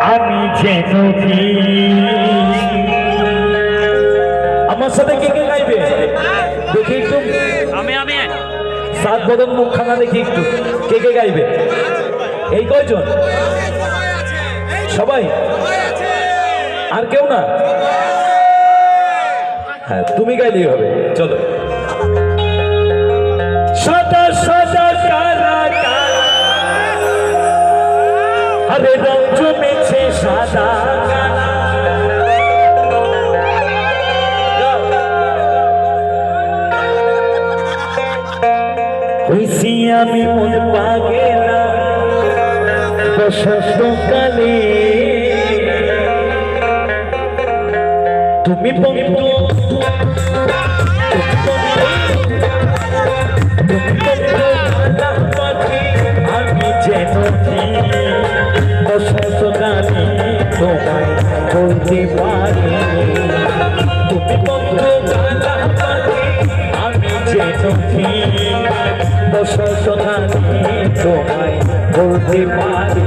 আমি যেন আমার সাথে কে কে গাইবে? দেখি একটু। আমি আমি। সাত বদন মুখখানা দেখি একটু। কে কে গাইবে? এই কয়জন? সবাই? আর কেউ না? হ্যাঁ তুমি গাইলেই হবে। চলো। সাদা আরে রং জমেছে সাদা হইছি আমি মন পাগেলা বসন্তকালে তুমি বন্ধু বলতে পারি। তুমি বন্ধু যেন কি বসন্তকালে তোমায় বলতে পারি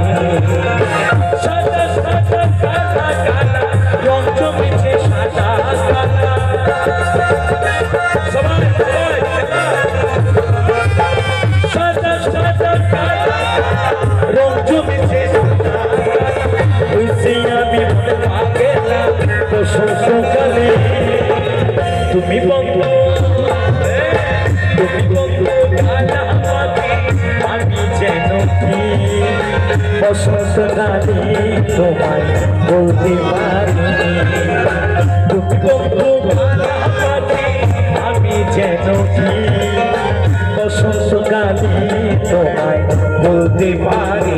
বসন্তকালে তোমায় বলতে পারি পাখি আমি যেন কি? বসন্তকালে তোমায় বলতে পারি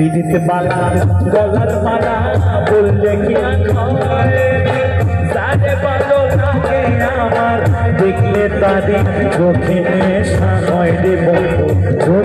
পিড়িতে বালা গলার মালা বললে কি দেখলে তারি চোখে নেশা হয় রে বন্ধু